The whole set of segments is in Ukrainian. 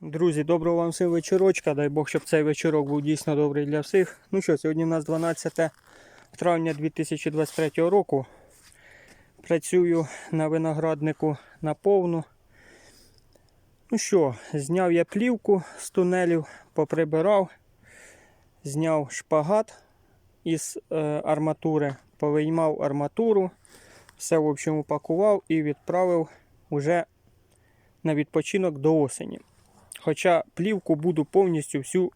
Друзі, доброго вам всім вечорочка. Дай Бог, щоб цей вечорок був дійсно добрий для всіх. Ну що, сьогодні у нас 12 травня 2023 року. Працюю на винограднику на повну. Ну що, зняв я плівку з тунелів, поприбирав, зняв шпагат із е, арматури, повиймав арматуру, все в общем упакував і відправив уже на відпочинок до осені. Хоча плівку буду повністю всю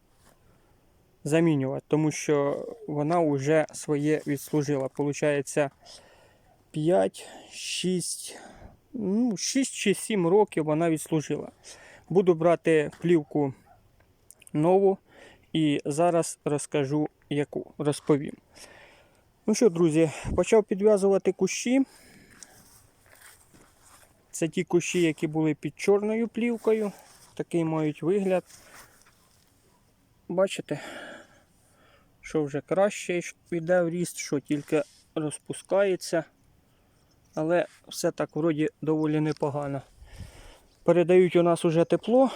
замінювати, тому що вона вже своє відслужила. Получається 5, 6, ну, 6 чи 7 років вона відслужила. Буду брати плівку нову і зараз розкажу яку, розповім. Ну що, друзі, почав підв'язувати кущі. Це ті кущі, які були під чорною плівкою. Такий мають вигляд. Бачите, що вже краще йде в ріст, що тільки розпускається. Але все так вроді доволі непогано. Передають у нас уже тепло.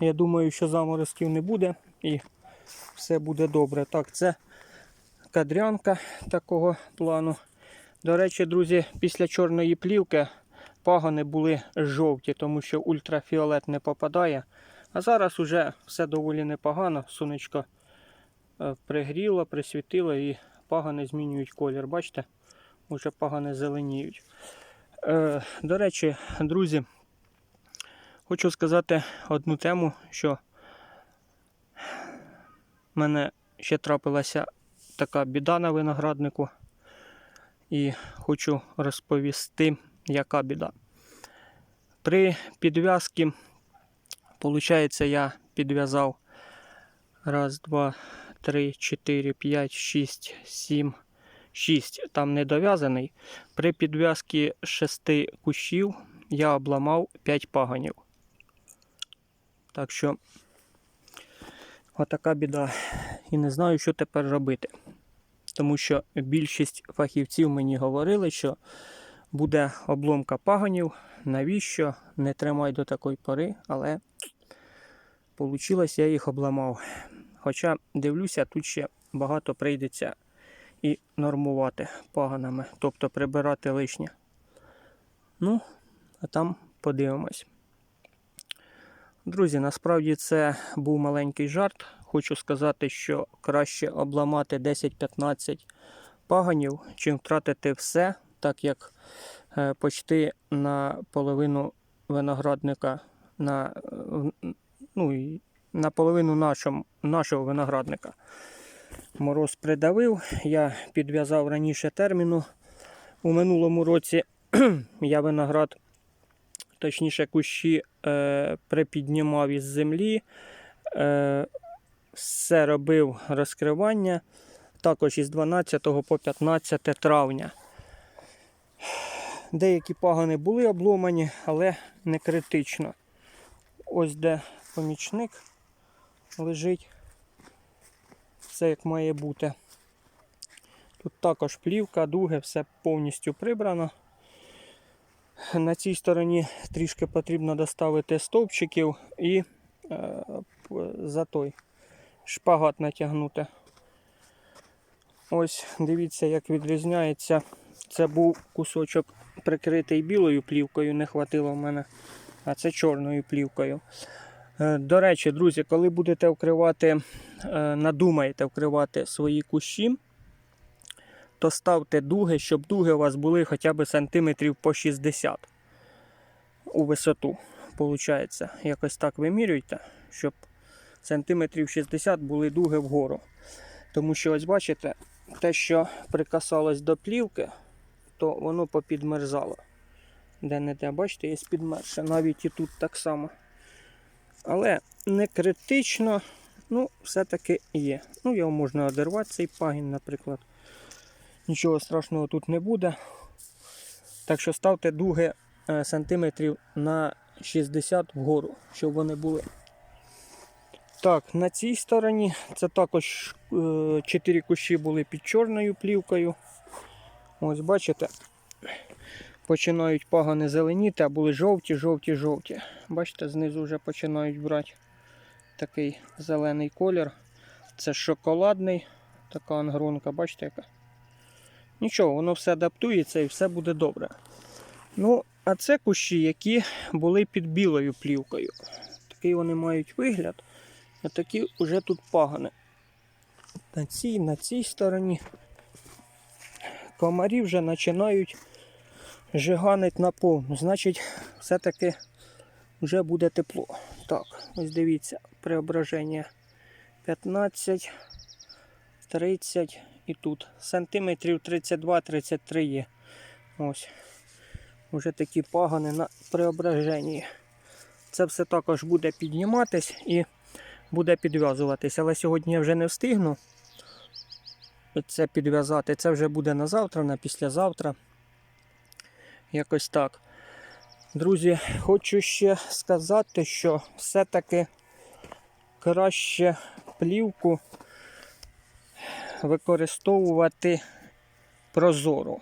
Я думаю, що заморозків не буде і все буде добре. Так, це кадрянка такого плану. До речі, друзі, після чорної плівки пагони були жовті, тому що ультрафіолет не попадає. А зараз уже все доволі непогано. Сонечко е, пригріло, присвітило і пагони змінюють колір. Бачите? Уже пагони зеленіють. Е, До речі, друзі, хочу сказати одну тему, що в мене ще трапилася така біда на винограднику. І хочу розповісти, яка біда. При підв'язці, виходить, я підв'язав раз, два, три, чотири, п'ять, шість, сім, шість. Там не дов'язаний. При підв'язці шести кущів я обламав 5 пагонів. Так що, отака біда. І не знаю, що тепер робити. Тому що більшість фахівців мені говорили, що буде обломка пагонів. Навіщо? Не тримай до такої пори, але вийшло, я їх обламав. Хоча дивлюся, тут ще багато прийдеться і нормувати пагонами, тобто прибирати лишнє. Ну, а там подивимось. Друзі, насправді це був маленький жарт. Хочу сказати, що краще обламати 10-15 пагонів, чим втратити все, так як почти на половину виноградника, на, е, ну, на половину нашому, нашого виноградника. Мороз придавив, я підв'язав раніше терміну. У минулому році я виноград, точніше кущі, е, припіднімав із землі. Е, все робив розкривання також із 12 по 15 травня. Деякі пагони були обломані, але не критично. Ось де помічник лежить. Все як має бути. Тут також плівка, дуги, все повністю прибрано. На цій стороні трішки потрібно доставити стовпчиків і е, за той шпагат натягнути. Ось дивіться, як відрізняється. Це був кусочок прикритий білою плівкою, не хватило в мене, а це чорною плівкою. Е, До речі, друзі, коли будете вкривати, е, надумаєте вкривати свої кущі, то ставте дуги, щоб дуги у вас були хоча б сантиметрів по 60 у висоту. Получається, якось так вимірюйте, щоб сантиметрів 60 були дуги вгору. Тому що, ось бачите, те, що прикасалось до плівки, то воно попідмерзало. Де-не-де, бачите, є підмерше, навіть і тут так само. Але не критично, ну, все-таки є. Ну, його можна одервати, цей пагін, наприклад. Нічого страшного тут не буде. Так що ставте дуги е, сантиметрів на 60 вгору, щоб вони були. Так, на цій стороні це також е, 4 кущі були під чорною плівкою. Ось бачите, починають пагани зеленіти, а були жовті, жовті, жовті. Бачите, знизу вже починають брати. такий зелений колір. Це шоколадний, така ангронка, бачите яка. Нічого, воно все адаптується і все буде добре. Ну, а це кущі, які були під білою плівкою. Такий вони мають вигляд. А такі вже тут пагани. На цій, на цій стороні. Комарі вже починають жиганить на повну. Значить, все-таки вже буде тепло. Так, ось дивіться, преображення 15, 30 і тут. Сантиметрів 32-33 є. Ось. Вже такі пагани на преображенні. Це все також буде підніматись і буде підв'язуватись. Але сьогодні я вже не встигну це підв'язати. Це вже буде на завтра, на післязавтра. Якось так. Друзі, хочу ще сказати, що все-таки краще плівку використовувати прозору.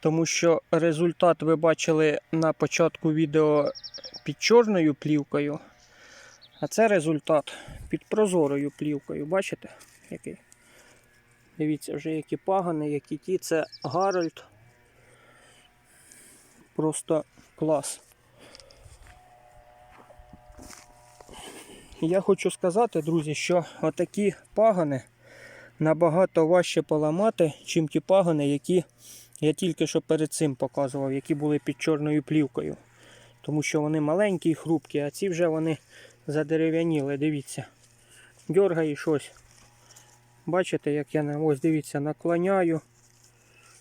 Тому що результат ви бачили на початку відео під чорною плівкою, а це результат під прозорою плівкою. Бачите? Який? Дивіться, вже які пагани, які ті. Це Гарольд. Просто клас. Я хочу сказати, друзі, що отакі пагани набагато важче поламати, чим ті пагани, які я тільки що перед цим показував, які були під чорною плівкою. Тому що вони маленькі і хрупкі, а ці вже вони задерев'яніли. Дивіться. Дьоргає щось. Бачите, як я ось дивіться, наклоняю,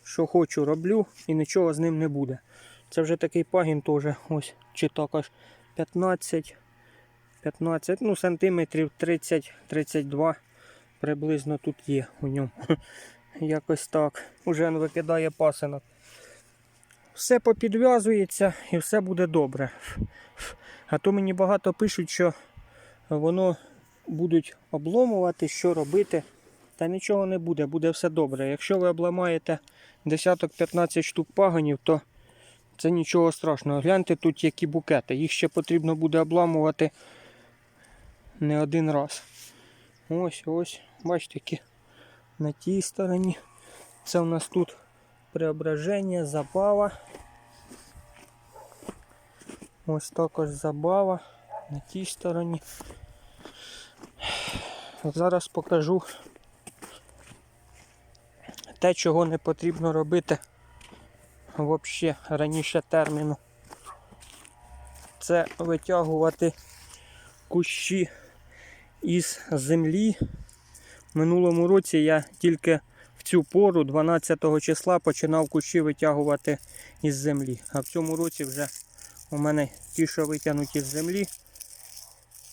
що хочу, роблю і нічого з ним не буде. Це вже такий пагін теж, ось, чи також 15, 15, ну, сантиметрів 30-32 приблизно тут є у ньому. Якось так. Уже він викидає пасинок. Все попідв'язується і все буде добре. А то мені багато пишуть, що воно будуть обломувати, що робити. Та нічого не буде, буде все добре. Якщо ви обламаєте десяток 15 штук паганів, то це нічого страшного. Гляньте тут які букети. Їх ще потрібно буде обламувати не один раз. Ось, ось, бачите, які на тій стороні. Це у нас тут преображення, забава. Ось також забава на тій стороні. Зараз покажу те, чого не потрібно робити взагалі раніше терміну. Це витягувати кущі із землі. Минулому році я тільки в цю пору, 12 числа, починав кущі витягувати із землі. А в цьому році вже у мене ті, що витягнуті з землі,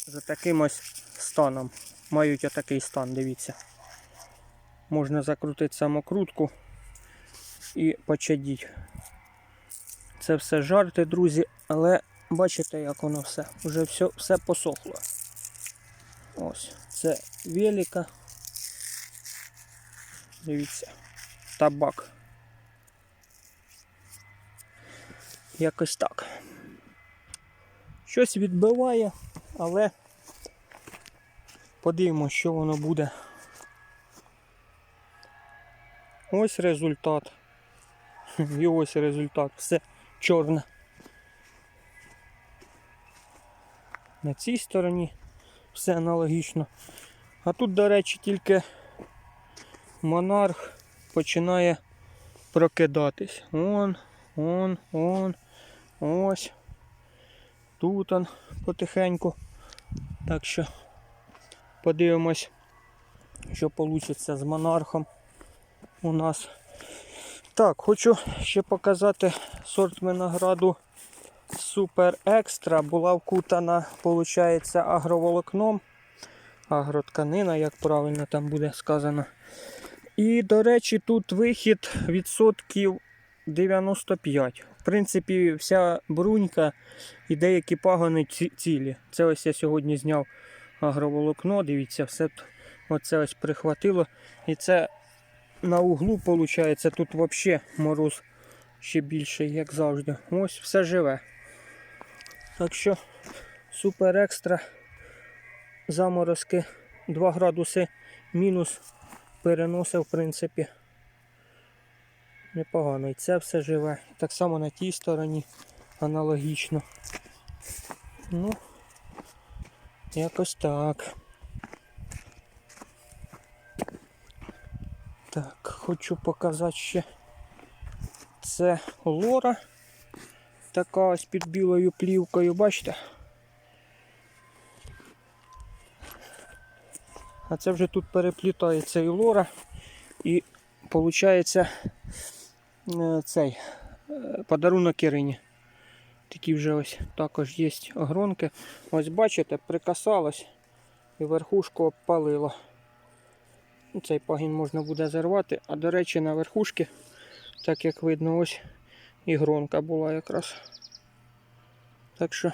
за таким ось станом. Мають отакий стан, дивіться. Можна закрутити самокрутку і почадіть. Це все жарти, друзі, але бачите, як воно все. Вже все, все посохло. Ось, це велика. Дивіться, табак. Якось так. Щось відбиває, але подивимося, що воно буде. Ось результат. І ось результат. Все чорне. На цій стороні все аналогічно. А тут, до речі, тільки монарх починає прокидатись. Он, он, он, ось. Тут он потихеньку. Так що подивимось, що вийде з монархом у нас. Так, хочу ще показати сорт винограду Супер Екстра. Була вкутана, виходить, агроволокном. Агротканина, як правильно там буде сказано. І, до речі, тут вихід відсотків 95. В принципі, вся брунька і деякі пагони цілі. Це ось я сьогодні зняв агроволокно. Дивіться, все оце ось прихватило. І це на углу, виходить, тут взагалі мороз ще більший, як завжди. Ось все живе. Так що супер екстра заморозки 2 градуси мінус переносив, в принципі. Непогано. І це все живе. Так само на тій стороні аналогічно. Ну, якось так. Так, хочу показати ще. Це лора. Така ось під білою плівкою, бачите? А це вже тут переплітається і лора. І виходить цей е, подарунок Ірині. Такі вже ось також є огронки. Ось бачите, прикасалось і верхушку обпалило. Ну, Цей пагін можна буде зірвати, а до речі, на верхушці, так як видно, ось і гронка була якраз. Так що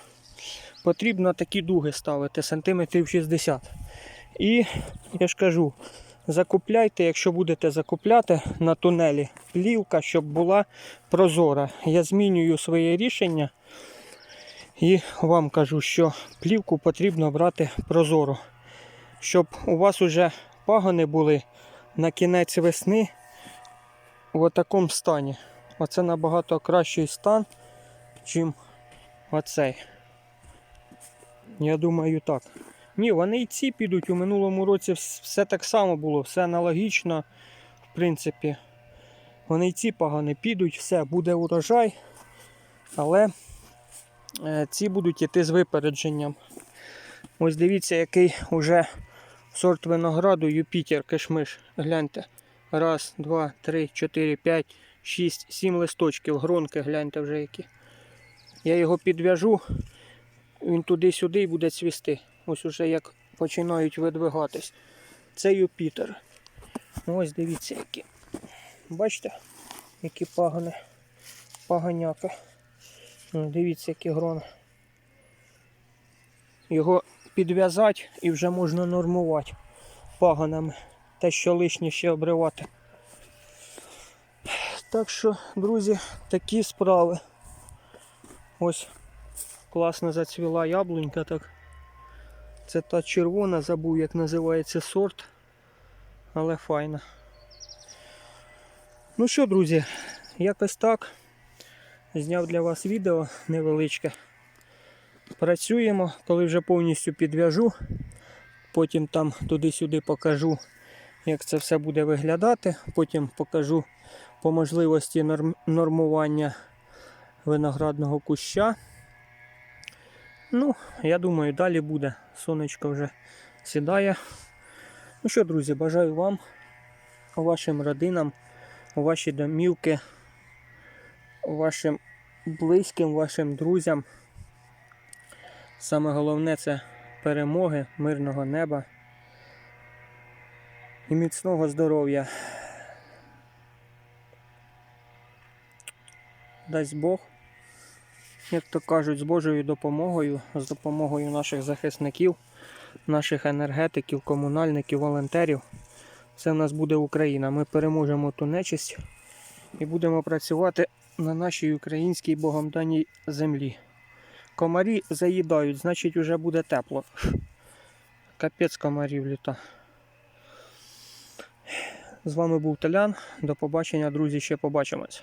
потрібно такі дуги ставити, сантиметрів 60. І я ж кажу, закупляйте, якщо будете закупляти на тунелі плівка, щоб була прозора. Я змінюю своє рішення і вам кажу, що плівку потрібно брати прозору, щоб у вас уже пагони були на кінець весни в такому стані. Оце набагато кращий стан, чим оцей. Я думаю так. Ні, вони і ці підуть. У минулому році все так само було, все аналогічно. В принципі, вони і ці погано підуть, все, буде урожай. Але е, ці будуть йти з випередженням. Ось дивіться, який уже сорт винограду Юпітер кишмиш. Гляньте. Раз, два, три, чотири, п'ять, шість, сім листочків. Гронки, гляньте вже які. Я його підв'яжу, він туди-сюди і буде цвісти. Ось уже як починають видвигатись. Це Юпітер. Ось дивіться які. Бачите, які пагони. Паганяки. Дивіться, які грони. Його підв'язати і вже можна нормувати пагонами. Те, що лишнє ще обривати. Так що, друзі, такі справи. Ось класно зацвіла яблунька так. Це та червона, забув як називається сорт, але файна. Ну що, друзі, якось так. Зняв для вас відео невеличке. Працюємо, коли вже повністю підв'яжу. Потім там туди-сюди покажу, як це все буде виглядати. Потім покажу по можливості нормування виноградного куща. Ну, я думаю, далі буде. Сонечко вже сідає. Ну що, друзі, бажаю вам, вашим родинам, ваші домівки, вашим близьким, вашим друзям. Саме головне це перемоги, мирного неба і міцного здоров'я. Дасть Бог як то кажуть, з Божою допомогою, з допомогою наших захисників, наших енергетиків, комунальників, волонтерів. Це в нас буде Україна. Ми переможемо ту нечисть і будемо працювати на нашій українській богом даній землі. Комарі заїдають, значить вже буде тепло. Капець комарів літа. З вами був Талян. До побачення, друзі, ще побачимось.